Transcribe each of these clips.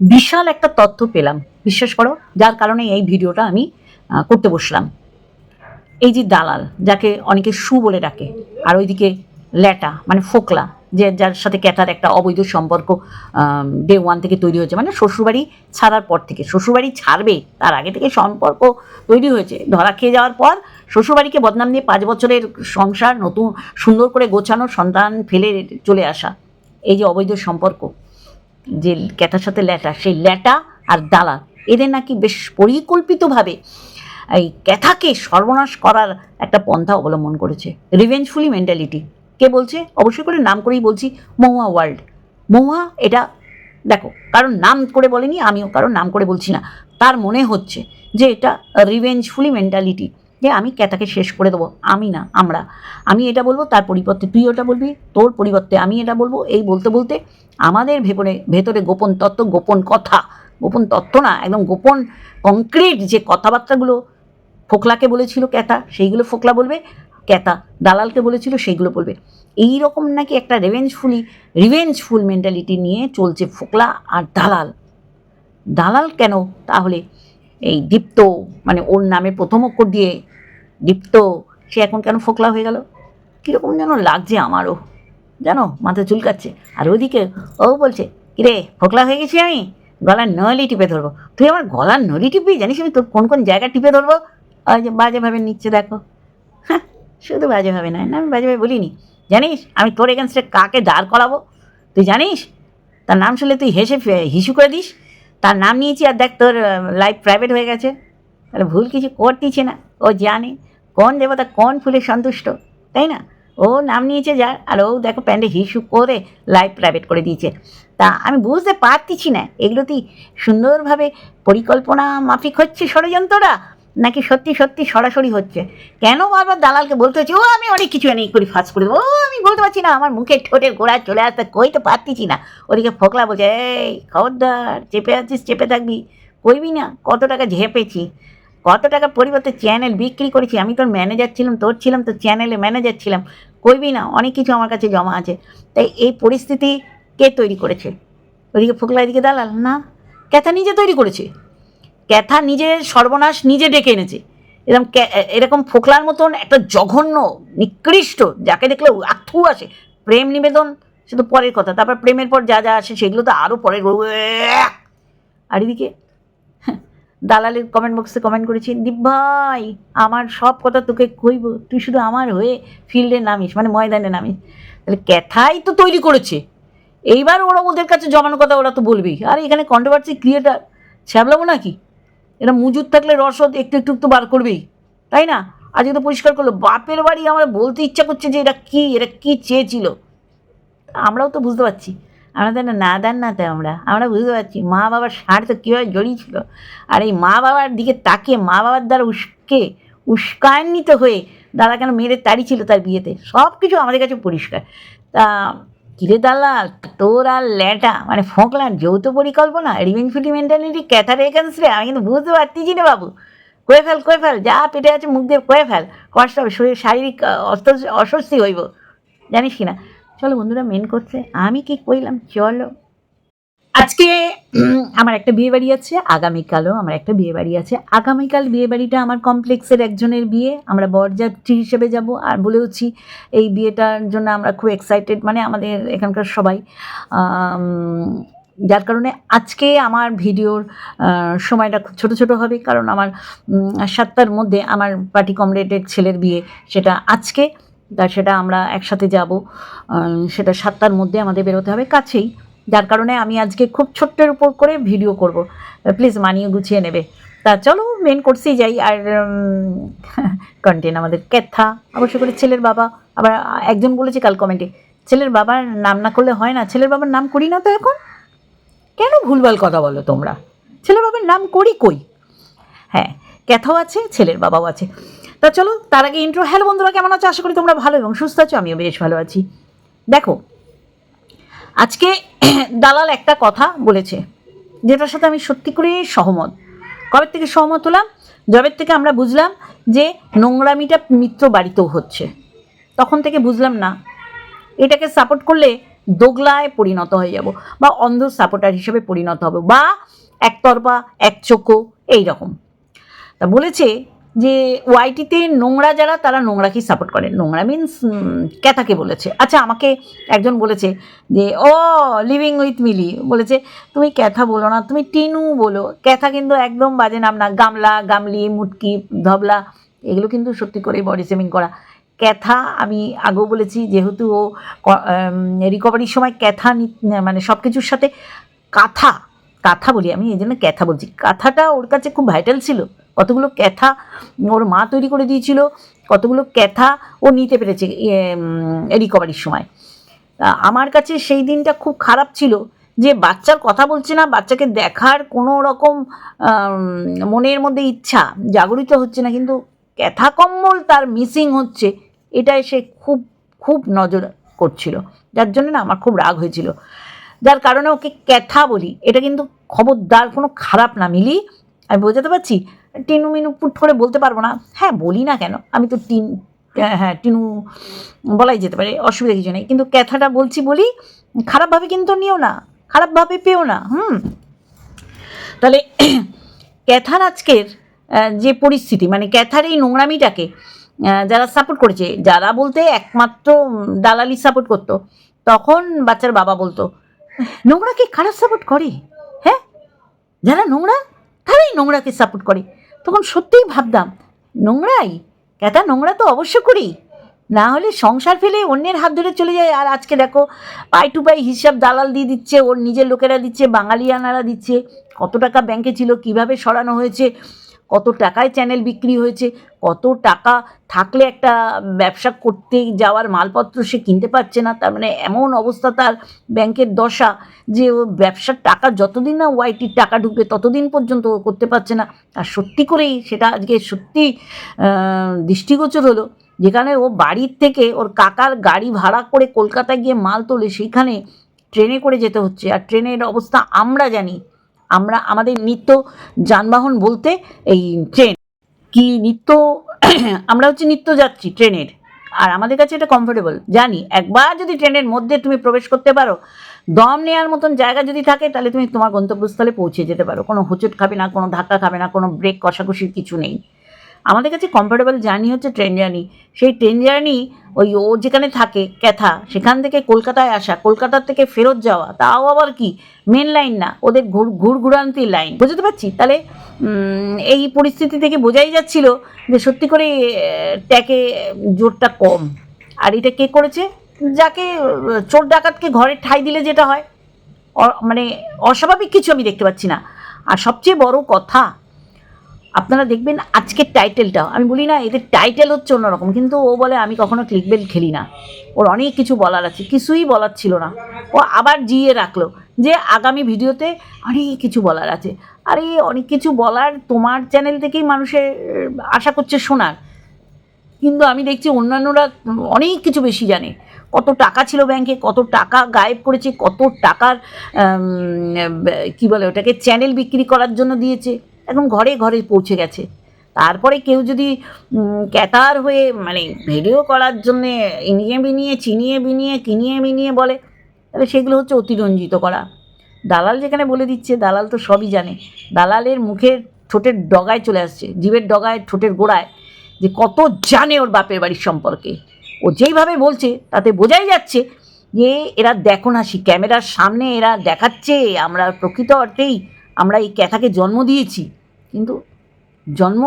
বিশাল একটা তথ্য পেলাম, বিশ্বাস করো, যার কারণে এই ভিডিওটা আমি করতে বসলাম। এই যে দালাল, যাকে অনেকে সু বলে ডাকে, আর ওইদিকে ল্যাটা মানে ফোকলা, যে যার সাথে ক্যাটার একটা অবৈধ সম্পর্ক ডে ওয়ান থেকে তৈরি হয়েছে মানে শ্বশুরবাড়ি ছাড়ার পর থেকে, শ্বশুরবাড়ি ছাড়বে, তার আগে থেকে সম্পর্ক তৈরি হয়েছে। ধরা খেয়ে যাওয়ার পর শ্বশুরবাড়িকে বদনাম দিয়ে পাঁচ বছরের সংসার নতুন, সুন্দর করে গোছানো, সন্তান ফেলে চলে আসা, এই যে অবৈধ সম্পর্ক যে ক্যাটার সাথে ল্যাটা সেই ল্যাটা আর দালাল, এদের নাকি বেশ পরিকল্পিতভাবে এই ক্যাথাকে সর্বনাশ করার একটা পন্থা অবলম্বন করেছে। রিভেঞ্জফুলি মেন্টালিটি কে বলছে? অবশ্যই করে নাম করেই বলছি, মহুয়া ওয়ার্ল্ড মহুয়া এটা, দেখো কারণ নাম করে বলেনি, আমিও কারণ নাম করে বলছি না। তার মনে হচ্ছে যে এটা রিভেঞ্জফুলি মেন্টালিটি যে আমি ক্যাটাকে শেষ করে দেবো? আমি না, আমরা। আমি এটা বলব, তার পরিবর্তে তুই ওটা বলবি, তোর পরিবর্তে আমি এটা বলব। এই বলতে বলতে আমাদের ভেতরে ভেতরে গোপন তত্ত্ব, গোপন কথা, গোপন তত্ত্ব না, একদম গোপন কংক্রিট যে কথাবার্তাগুলো ফোকলাকে বলেছিল ক্যাতা সেইগুলো ফোকলা বলবে ক্যাতা দালালকে বলেছিল, সেইগুলো বলবে। এই রকম নাকি একটা রেভেঞ্জফুলি রিভেঞ্জফুল মেন্টালিটি নিয়ে চলছে ফোকলা আর দালাল। দালাল কেন? তাহলে এই দীপ্ত মানে ওর নামে প্রথম অক্ষর দিয়ে দীপ্ত, সে এখন কেন ফোকলা হয়ে গেল? কীরকম যেন লাগছে আমারও। জানো, মাথা চুলকাচ্ছে। আর ওদিকে ও বলছে, কিরে, ফোকলা হয়ে গেছি আমি? গলার নলি টিপে ধরবো। তুই আমার গলার নলি টিপবি? জানিস আমি তোর কোন কোন জায়গা টিপে ধরবো? ওই যে বাজেভাবে নিচ্ছে দেখো। হ্যাঁ শুধু বাজেভাবে নয়, না, আমি বাজেভাবে বলিনি। জানিস, আমি তোর এগেনস্টে কাকে দাঁড় করাবো? তুই জানিস? তার নাম শুনলে তুই হেসে হিসু করে দিস? তার নাম নিয়েছি আর দেখ তোর লাইফ প্রাইভেট হয়ে গেছে। তাহলে ভুল কিছু করতেছে না। ও জানে কোন দেবতা কোন ফুলে সন্তুষ্ট, তাই না? ও নাম নিয়েছে যার, আর ও দেখো প্যান্ডে হিসু করে লাইভ প্রাইভেট করে দিয়েছে। তা আমি বুঝতে পারতেছি না। এগুলোতেই সুন্দরভাবে পরিকল্পনা মাফিক হচ্ছে ষড়যন্ত্রটা নাকি সত্যি সত্যি সরাসরি হচ্ছে? কেন বারবার দালালকে বলতে হচ্ছে, ও, আমি অনেক কিছু এনে করি, ফাঁস করে ও, আমি বলতে পারছি না, আমার মুখে ঠোঁটের গোড়া চলে আসতে কই তো পারতেছি না। ওদিকে ফোকলা বলছে, এই, খবরদার, চেপে আছিস, চেপে থাকবি? কইবি না, কত টাকা ঝেপেছি, কত টাকার পরিবর্তে চ্যানেল বিক্রি করেছি, আমি তোর ম্যানেজার ছিলাম, তোর ছিলাম, তোর চ্যানেলে ম্যানেজার ছিলাম, কইবি না, অনেক কিছু আমার কাছে জমা আছে। তাই এই পরিস্থিতি কে তৈরি করেছে? ওদিকে ফোকলা, এদিকে দালাল, না ক্যাথা নিজে তৈরি করেছে। ক্যাথা নিজের সর্বনাশ নিজে ডেকে এনেছে। এরকম এরকম ফোকলার মতন একটা জঘন্য, নিকৃষ্ট, যাকে দেখলে আথু আসে। প্রেম নিবেদন, সে তো পরের কথা। তারপর প্রেমের পর যা যা আসে, সেগুলো তো আরও পরের আর এদিকে দালালের কমেন্ট বক্সে কমেন্ট করেছি, দীপ ভাই, আমার সব কথা তোকে কইব। তুই শুধু আমার হয়ে ফিল্ডে নামিস মানে ময়দানে নামিস। তাহলে ক্যাথাই তো তৈরি করেছে। এইবার ওরা ওদের কাছে জমানো কথা ওরা তো বলবেই। আর এখানে কন্ট্রোভার্সি ক্রিয়েটার ছ্যাবলাবো নাকি? এরা মজুদ থাকলে রসদ একটু একটু তো বার করবেই, তাই না? আজকে তো পরিষ্কার করল, বাপের বাড়ি আমার বলতে ইচ্ছা করছে যে এরা কী এরা কী চেয়েছিল। আমরাও তো বুঝতে পারছি, আমরা তো না দেন না তো আমরা আমরা বুঝতে পারছি, মা বাবার সার তো কীভাবে জড়িয়েছিল। আর এই মা বাবার দিকে তাকিয়ে, মা বাবার দ্বারা উস্কে, উস্কান্বিত হয়ে দাদা কেন মেরে তাড়িয়েছিল তার বিয়েতে সব কিছু আমাদের কাছে পরিষ্কার। তা কিরে দালাল, তোর আর ল্যাটা। মানে ফোঁকলার যৌথ পরিকল্পনা রিভেঞ্জফুলি মেন্টালিটি ক্যাথার এখানে আমি কিন্তু বুঝতে পারতেছি না বাবু। কয়ে ফেল কয়ে ফেল, যা পেটে আছে মুখ দিয়ে কয়ে ফেল। কষ্ট হবে, শরীর শারীরিক অস্বস্তি হইব। জানিস কি না চলো বন্ধুরা মেন করছে। আমি কি কইলাম? চলো। আজকে আমার একটা বিয়ে বাড়ি আছে, আগামীকালও আমার একটা বিয়ে বাড়ি আছে। আগামীকাল বিয়ে বাড়িটা আমার কমপ্লেক্সের একজনের বিয়ে, আমরা বরযাত্রী হিসেবে যাব। আর বলেওছি, এই বিয়েটার জন্য আমরা খুব এক্সাইটেড মানে আমাদের এখানকার সবাই। যার কারণে আজকে আমার ভিডিওর সময়টা খুব ছোটো ছোটো হবে, কারণ আমার সাতটার মধ্যে আমার পার্টি কমরেডের ছেলের বিয়ে, সেটা আজকে। তা সেটা আমরা একসাথে যাব সেটা সাতটার মধ্যে আমাদের বেরোতে হবে কাছেই। যার কারণে আমি আজকে খুব ছোট্টের উপর করে ভিডিও করব। প্লিজ মানিয়ে গুছিয়ে নেবে। তা চলো মেন কোর্সেই যাই। আর কন্টেন্ট আমাদের ক্যাথা অবশ্য করে ছেলের বাবা। আবার একজন বলেছে কাল কমেন্টে ছেলের বাবার নাম না করলে হয় না। ছেলের বাবার নাম করি না তো এখন? কেন ভুলভাল কথা বলো তোমরা? ছেলের বাবার নাম করি কই? হ্যাঁ ক্যাথাও আছে, ছেলের বাবাও আছে। তা চলো, তার আগে ইন্ট্রো হ্যালো বন্ধুরা, কেমন আছো? আশা করি তোমরা ভালো এবং সুস্থ আছো। আমিও বেশ ভালো আছি। দেখো আজকে দালাল একটা কথা বলেছে, যেটার সাথে আমি সত্যি করে সহমত। কবে থেকে সহমত হলাম? জবের থেকে আমরা বুঝলাম যে নোংরামিটা মিত্র বাড়িতেও হচ্ছে। তখন থেকে বুঝলাম না, এটাকে সাপোর্ট করলে দোগলায় পরিণত হয়ে যাব বা অন্ধ সাপোর্টার হিসেবে পরিণত হব বা একতরফা এক চোখো এইরকম। তা বলেছে যে ওয়াইটিতে নোংরা যারা, তারা নোংরাকেই সাপোর্ট করে। নোংরা মিনস ক্যাথাকে বলেছে। আচ্ছা আমাকে একজন বলেছে যে, ও লিভিং উইথ মিলি বলেছে, তুমি ক্যাথা বলো না, তুমি টিনু বলো। ক্যাথা কিন্তু একদম বাজে নাম না। গামলা, গামলি, মুটকি, ধবলা, এগুলো কিন্তু সত্যি করে বডি সেমিং করা। ক্যাথা, আমি আগেও বলেছি, যেহেতু ও রিকভারির সময় ক্যাথা মানে সব কিছুর সাথে, কাঁথা কাঁথা বলি আমি, এই জন্য ক্যাথা বলছি। কাঁথাটা ওর কাছে খুব ভাইটাল ছিল। কতগুলো ক্যাথা ওর মা তৈরি করে দিয়েছিল, কতগুলো ক্যাথা ও নিতে পেরেছে রিকভারির সময়। আমার কাছে সেই দিনটা খুব খারাপ ছিল যে বাচ্চার কথা বলছে না, বাচ্চাকে দেখার কোনো রকম মনের মধ্যে ইচ্ছা জাগরিত হচ্ছে না, কিন্তু ক্যাথা কম্বল তার মিসিং হচ্ছে, এটাই সে খুব খুব নজর করছিল। যার জন্য না আমার খুব রাগ হয়েছিল। যার কারণে ওকে ক্যাথা বলি, এটা কিন্তু খবরদার, কোনো খারাপ না, মিলি। আমি বোঝাতে পারছি? টিনু মিনু পুট করে বলতে পারব না। হ্যাঁ বলি না কেন? আমি তো টিন হ্যাঁ, হ্যাঁ টিনু বলাই যেতে পারে অসুবিধা কিছু নেই। কিন্তু ক্যাথাটা বলছি বলি খারাপভাবে কিন্তু নিও না খারাপভাবে পেও না হুম? তাহলে ক্যাথার আজকের যে পরিস্থিতি মানে ক্যাথার এই নোংরামিটাকে যারা সাপোর্ট করেছে যারা বলতে একমাত্র দালালি সাপোর্ট করতো তখন বাচ্চার বাবা বলতো নোংরাকে খারাপ সাপোর্ট করে? হ্যাঁ? যারা নোংরা তারাই নোংরাকে সাপোর্ট করে। তখন সত্যিই ভাবতাম, নোংরাই? ক্যাথা নোংরা তো অবশ্য করি। না হলে সংসার ফেলে অন্যের হাত ধরে চলে যায়। আর আজকে দেখো, পাই টু পাই হিসাব দালাল দিয়ে দিচ্ছে, ওর নিজের লোকেরা দিচ্ছে, বাঙালিয়ানারা দিচ্ছে। কত টাকা ব্যাংকে ছিল, কীভাবে সরানো হয়েছে? কত টাকায় চ্যানেল বিক্রি হয়েছে, কত টাকা থাকলে একটা ব্যবসা করতে যাওয়ার মালপত্র সে কিনতে পারছে না, তার মানে এমন অবস্থা তার ব্যাংকের দশা যে ও ব্যবসার টাকা যতদিন না ওয়াইটির টাকা ঢুকবে ততদিন পর্যন্ত ও করতে পারছে না। আর সত্যি করেই সেটা আজকে সত্যি দৃষ্টিগোচর হলো, যেখানে ও বাড়ির থেকে ওর কাকার গাড়ি ভাড়া করে কলকাতায় গিয়ে মাল তোলে, সেইখানে ট্রেনে করে যেতে হচ্ছে। আর ট্রেনের অবস্থা আমরা জানি আমরা আমাদের নিত্য যানবাহন বলতে এই ট্রেন। কি নিত্য, আমরা হচ্ছে নিত্য যাত্রী ট্রেনের। আর আমাদের কাছে এটা কমফোর্টেবল জানি, একবার যদি ট্রেনের মধ্যে তুমি প্রবেশ করতে পারো, দম নেওয়ার মতন জায়গা যদি থাকে, তাহলে তুমি তোমার গন্তব্যস্থলে পৌঁছে যেতে পারো। কোনো হোঁচট খাবে না, কোনো ধাক্কা খাবে না, কোনো ব্রেক কষাকষির কিছু নেই। আমাদের কাছে কমফোর্টেবল জার্নি হচ্ছে ট্রেন জার্নি সেই ট্রেন জার্নি ওই ও যেখানে থাকে, ক্যাথা, সেখান থেকে কলকাতায় আসা, কলকাতার থেকে ফেরত যাওয়া, তাও আবার কি? মেন লাইন না, ওদের ঘুর, ঘুরঘুরান্তি লাইন বুঝতে পারছি? তাহলে এই পরিস্থিতি থেকে বোঝাই যাচ্ছিল যে সত্যি করে ট্যাকে জোরটা কম। আর এটা কে করেছে? যাকে, চোর ডাকাতকে ঘরে ঠাই দিলে যেটা হয়। মানে অস্বাভাবিক কিছু আমি দেখতে পাচ্ছি না। আর সবচেয়ে বড় কথা আপনারা দেখবেন আজকের টাইটেলটা আমি বলি না, এদের টাইটেল হচ্ছে অন্যরকম, কিন্তু ও বলে, আমি কখনো ক্লিক ক্লিকবেল খেলি না। ওর অনেক কিছু বলার আছে, কিছুই বলার ছিল না। ও আবার জিয়ে রাখল যে, আগামী ভিডিওতে অনেক কিছু বলার আছে। আরে, অনেক কিছু বলার তোমার চ্যানেল থেকেই মানুষের আশা করছে শোনার। কিন্তু আমি দেখছি অন্যান্যরা অনেক কিছু বেশি জানে। কত টাকা ছিল ব্যাংকে, কত টাকা গায়েব করেছে, কত টাকার কি বলে ওটাকে চ্যানেল বিক্রি করার জন্য দিয়েছে। এখন ঘরে ঘরে পৌঁছে গেছে। তারপরে কেউ যদি ক্যাতার হয়ে মানে ভিডিও করার জন্যে ইনিয়ে বিনিয়ে, চিনিয়ে বিনিয়ে, কিনিয়ে বিনিয়ে বলে, তাহলে সেগুলো হচ্ছে অতিরঞ্জিত করা। দালাল যেখানে বলে দিচ্ছে, দালাল তো সবই জানে। দালালের মুখের ঠোঁটের ডগায় চলে আসছে, জীবের ডগায়, ঠোঁটের গোড়ায়, যে কত জানে ওর বাপের বাড়ির সম্পর্কে। ও যেইভাবে বলছে, তাতে বোঝাই যাচ্ছে যে এরা দেখো না সে ক্যামেরার সামনে এরা দেখাচ্ছে, আমরা প্রকৃত অর্থেই আমরা এই ক্যাথাকে জন্ম দিয়েছি, কিন্তু জন্ম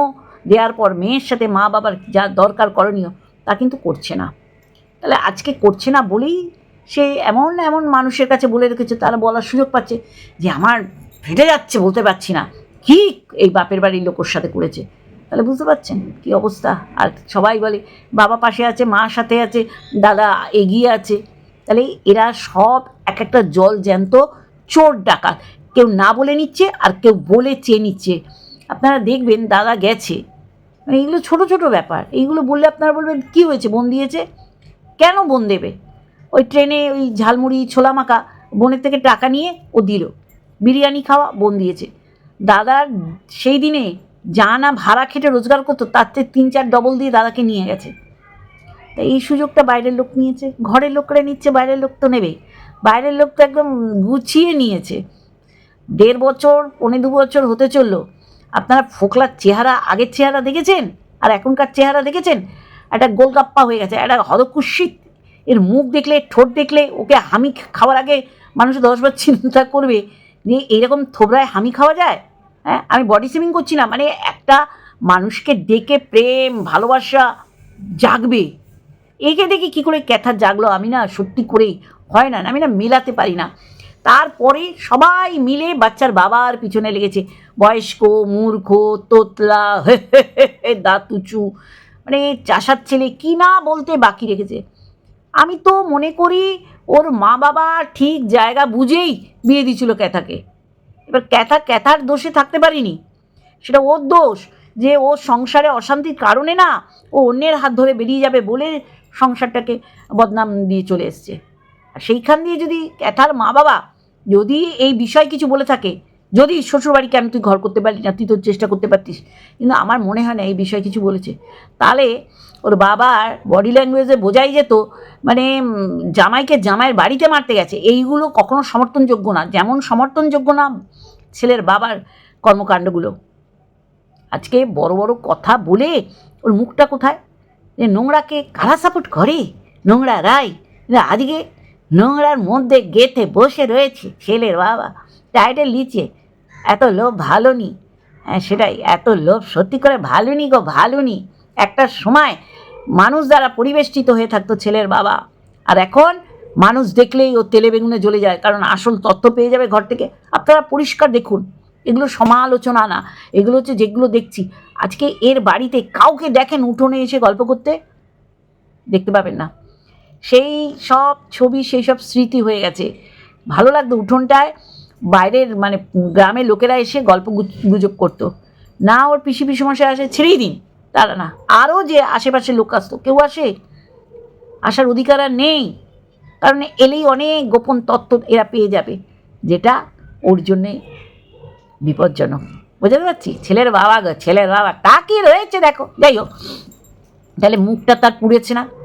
দেওয়ার পর মেয়ের সাথে মা বাবার যা দরকার করণীয় তা কিন্তু করছে না। তাহলে আজকে করছে না বলেই সে এমন এমন মানুষের কাছে বলে রেখেছে, তারা বলার সুযোগ পাচ্ছে যে আমার ফেটে যাচ্ছে বলতে পারছি না। কি এই বাপের বাড়ির লোকের সাথে করেছে? তাহলে বুঝতে পারছেন কি অবস্থা? আর সবাই বলে, বাবা পাশে আছে, মা সাথে আছে, দাদা এগিয়ে আছে। তাহলে এরা সব এক একটা জল জ্যান্ত চোর ডাকাত। কেউ না বলে নিচ্ছে আর কেউ বলে চেয়ে নিচ্ছে। আপনারা দেখবেন দাদা গেছে। মানে এগুলো ছোট ছোট ব্যাপার। এইগুলো বললে আপনারা বলবেন, কি হয়েছে? বোন দিয়েছে? কেন বোন দেবে? ওই ট্রেনে ওই ঝালমুড়ি ছোলা মাখা বোনের থেকে টাকা নিয়ে ও দিল। বিরিয়ানি খাওয়া, বোন দিয়েছে। দাদার সেই দিনে যা না ভাড়া খেটে রোজগার করতো, তার থেকে তিন চার ডবল দিয়ে দাদাকে নিয়ে গেছে। তা এই সুযোগটা বাইরের লোক নিয়েছে। ঘরের লোকরা নিচ্ছে, বাইরের লোক তো নেবে বাইরের লোক তো একদম গুছিয়ে নিয়েছে। দেড় বছর পনেরো দু বছর হতে চলল। আপনারা ফোকলার চেহারা, আগের চেহারা দেখেছেন? আর এখনকার চেহারা দেখেছেন? একটা গোলগাপ্পা হয়ে গেছে, একটা হদকুশিত এর মুখ দেখলে, ঠোঁট দেখলে, ওকে হামি খাওয়ার আগে মানুষ দশবার চিন্তা করবে যে, এইরকম থোবরায় হামি খাওয়া যায়? হ্যাঁ আমি বডি সেভিং করছি না মানে একটা মানুষকে ডেকে প্রেম, ভালোবাসা জাগবে। একে দেখি কী করে ক্যাথার জাগলো আমি না সত্যি করেই? হয় না, আমি না মেলাতে পারি না। তারপরে সবাই মিলে বাচ্চার বাবার পিছনে লেগেছে। বয়স্ক, মূর্খ, তোতলা দাঁতুচু মানে চাষার ছেলে কি না বলতে বাকি রেখেছে। আমি তো মনে করি ওর মা বাবা ঠিক জায়গা বুঝেই বিয়ে দিয়েছিল ক্যাথাকে। এবার ক্যাথা, ক্যাথার দোষে থাকতে পারিনি। সেটা ওর দোষ যে ও সংসারে অশান্তির কারণে না ও অন্যের হাত ধরে বেরিয়ে যাবে বলে সংসারটাকে বদনাম দিয়ে চলে এসছে। আর সেইখান দিয়ে যদি ক্যাথার মা বাবা যদি এই বিষয় কিছু বলে থাকে, যদি শ্বশুরবাড়িকে আমি তুই ঘর করতে পারলি না, তুই তোর চেষ্টা করতে পারতিস, কিন্তু আমার মনে হয় না এই বিষয়ে কিছু বলেছে। তাহলে ওর বাবার বডি ল্যাঙ্গুয়েজে বোঝাই যেত মানে জামাইকে জামাইয়ের বাড়িতে মারতে গেছে, এইগুলো কখনো সমর্থনযোগ্য না, যেমন সমর্থনযোগ্য না ছেলের বাবার কর্মকাণ্ডগুলো। আজকে বড় বড় কথা বলে ওর মুখটা কোথায়? যে নোংরাকে কারা সাপোর্ট করে? নোংরা রাই আজকে নোংরার মধ্যে গেথে বসে রয়েছে ছেলের বাবা। টাইটেল নিচে এত লোভ ভালো নি হ্যাঁ সেটাই, এত লোভ সত্যি করে ভালো নি গো ভালো নি একটা সময় মানুষ দ্বারা পরিবেষ্টিত হয়ে থাকতো ছেলের বাবা। আর এখন মানুষ দেখলেই ও তেলে বেগুনে জ্বলে যায়, কারণ আসল তথ্য পেয়ে যাবে ঘর থেকে। আপনারা পরিষ্কার দেখুন, এগুলো সমালোচনা না, এগুলো হচ্ছে যেগুলো দেখছি। আজকে এর বাড়িতে কাউকে দেখেন উঠোনে এসে গল্প করতে? দেখতে পাবেন না। সেই সব ছবি, সেই সব স্মৃতি হয়ে গেছে। ভালো লাগতো উঠোনটায়, বাইরের মানে গ্রামের লোকেরা এসে গল্প গুজব করতো। না ওর পিসি পিসুমশাই আসে, ছেড়েই দিন। তারা না, আরও যে আশেপাশে লোক আসতো, কেউ আসে? আসার অধিকার আর নেই। কারণ এলেই অনেক গোপন তত্ত্ব এরা পেয়ে যাবে, যেটা ওর জন্যে বিপজ্জনক। বুঝতে পারছি? ছেলের বাবা ছেলের বাবা। তাকে রয়েছে দেখো? যাই হোক। তাহলে মুখটা তার পুড়েছে না।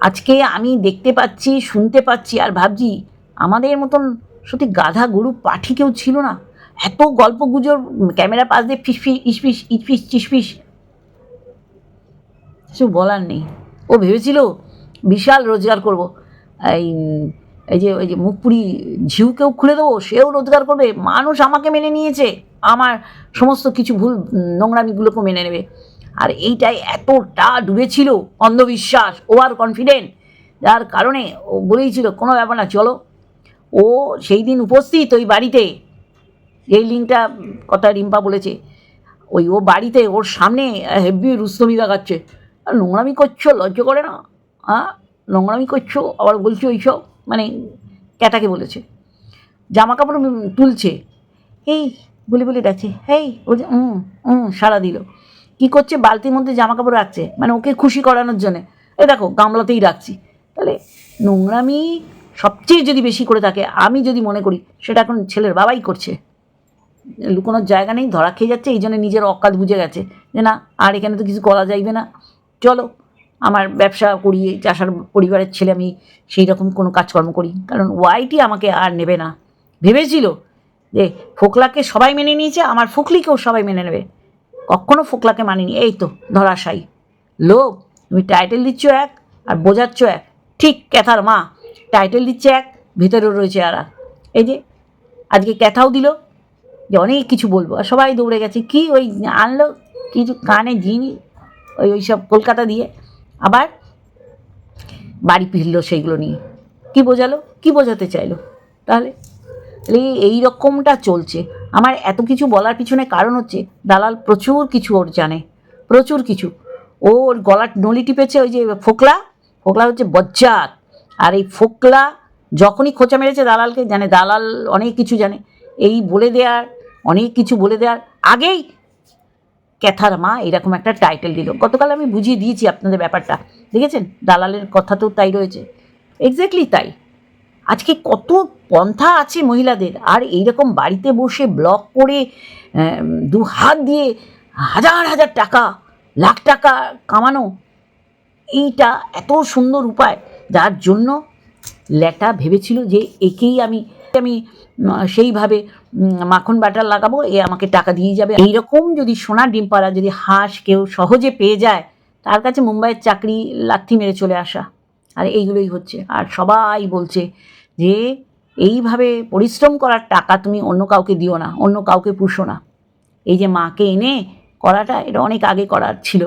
আজকে আমি দেখতে পাচ্ছি, শুনতে পাচ্ছি আর ভাবছি, আমাদের মতন সত্যি গাধা গরু পাঠি কেউ ছিল না। এত গল্প গুজর ক্যামেরা পাশ দিয়ে ফিস ফিস ইসফিস ইচফিস চিসফিস কিছু বলার নেই। ও ভেবেছিল, বিশাল রোজগার করব। এই এই যে ওই যে মুখপুরি ঝিউকেও খুলে দেবো, সেও রোজগার করবে। মানুষ আমাকে মেনে নিয়েছে। আমার সমস্ত কিছু ভুল নোংরামিগুলোকেও মেনে নেবে। আর এইটাই এতটা ডুবেছিল অন্ধবিশ্বাস ওভার কনফিডেন্ট যার কারণে ও বলেইছিল, কোনো ব্যাপার না, চলো। ও সেই দিন উপস্থিত ওই বাড়িতে। এই লিঙ্কটা কথা রিম্পা বলেছে। ওই ও বাড়িতে, ওর সামনে হেভি রুস্তমি দেখাচ্ছে। আর নোংরামি করছ? লজ্জ করে না? হ্যাঁ নোংরামি করছ? আবার বলছো এইসব মানে ক্যাটাকে বলেছে। জামা কাপড় তুলছে। এই, বলে বলে ডাকছে। হেই যে হুম হুম সারা দিল। কী করছে? বালতির মধ্যে জামা কাপড় রাখছে। মানে ওকে খুশি করানোর জন্যে। এ দেখো, গামলাতেই রাখছি। তাহলে নোংরামি সবচেয়ে যদি বেশি করে থাকে, আমি যদি মনে করি সেটা এখন ছেলের বাবাই করছে। লুকোনোর জায়গা নেই, ধরা খেয়ে যাচ্ছে, এই জন্য নিজের অকাল বুঝে গেছে যে না, আর এখানে তো কিছু করা যাইবে না। চলো, আমার ব্যবসা করি চাষার পরিবারের ছেলে আমি সেই রকম কোনো কাজকর্ম করি। কারণ ওয়াইটি আমাকে আর নেবে না। ভেবেছিল যে ফোকলাকে সবাই মেনে নিয়েছে, আমার ফুকলিকেও সবাই মেনে নেবে। কখনো ফোকলাকে মানিনি। এই তো ধরাশায়ী লোক, তুমি টাইটেল দিচ্ছ এক আর বোঝাচ্ছ এক। ঠিক ক্যাথার মা টাইটেল দিচ্ছে এক, ভেতরেও রয়েছে আর এই যে, আজকে ক্যাথাও দিল, যে অনেক কিছু বলব। আর সবাই দৌড়ে গেছে, কি ওই আনলো? কিছু কানে জিনি, ওই ওই সব কলকাতা দিয়ে। আবার বাড়ি ফিরলো সেইগুলো নিয়ে। কি বোঝালো? কি বোঝাতে চাইলো? তাহলে এই রকমটা চলছে। আমার এত কিছু বলার পিছনে কারণ হচ্ছে দালাল প্রচুর কিছু ওর জানে, প্রচুর কিছু। ও ওর গলার নলি টিপেছে ওই যে ফোকলা ফোকলা হচ্ছে বজ্জাত। আর এই ফোকলা যখনই খোঁচা মেরেছে দালালকে, জানে দালাল অনেক কিছু জানে। এই বলে দেওয়ার অনেক কিছু বলে দেওয়ার আগেই ক্যাথার মা এরকম একটা টাইটেল দিল। গতকাল আমি বুঝিয়ে দিয়েছি আপনাদের ব্যাপারটা, দেখেছেন? দালালের কথা তো তাই রয়েছে। এক্স্যাক্টলি তাই। আজকে কত পন্থা আছে মহিলাদের? আর এইরকম বাড়িতে বসে ব্লগ করে দু হাত দিয়ে হাজার হাজার টাকা, লাখ টাকা কামানো, এইটা এত সুন্দর উপায়। যার জন্য ল্যাটা ভেবেছিল যে একেই আমি আমি সেইভাবে মাখন বাটার লাগাবো, এ আমাকে টাকা দিয়ে যাবে। এইরকম যদি সোনার ডিম পাড়া, যদি হাঁস কেউ সহজে পেয়ে যায়, তার কাছে মুম্বাইয়ের চাকরি লাথি মেরে চলে আসা। আর এইগুলোই হচ্ছে। আর সবাই বলছে যে, এইভাবে পরিশ্রম করার টাকা তুমি অন্য কাউকে দিও না, অন্য কাউকে পুষো না। এই যে মাকে এনে করাটা, এটা অনেক আগে করার ছিল।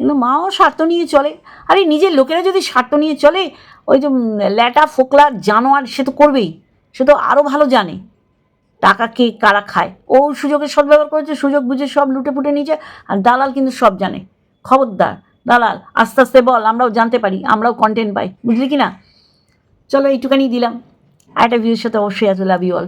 কিন্তু মাও স্বার্থ নিয়ে চলে। আরে, নিজের লোকেরা যদি স্বার্থ নিয়ে চলে, ওই যে ল্যাটা, ফোকলা, জানোয়ার, সে তো করবেই। সে তো আরও ভালো জানে টাকা কে কারা খায়। ও সুযোগের সদ্ব্যবহার করেছে, সুযোগ বুঝে সব লুটে পুটে নিয়েছে, আর দালাল কিন্তু সব জানে। খবরদার। দালাল, আস্তে আস্তে বল, আমরাও জানতে পারি, আমরাও কন্টেন্ট পাই, বুঝলি কি না চলো এইটুখানি দিলাম। আর একটা ভিডিওর সাথে অবশ্যই আসবে লাভ ইউ অল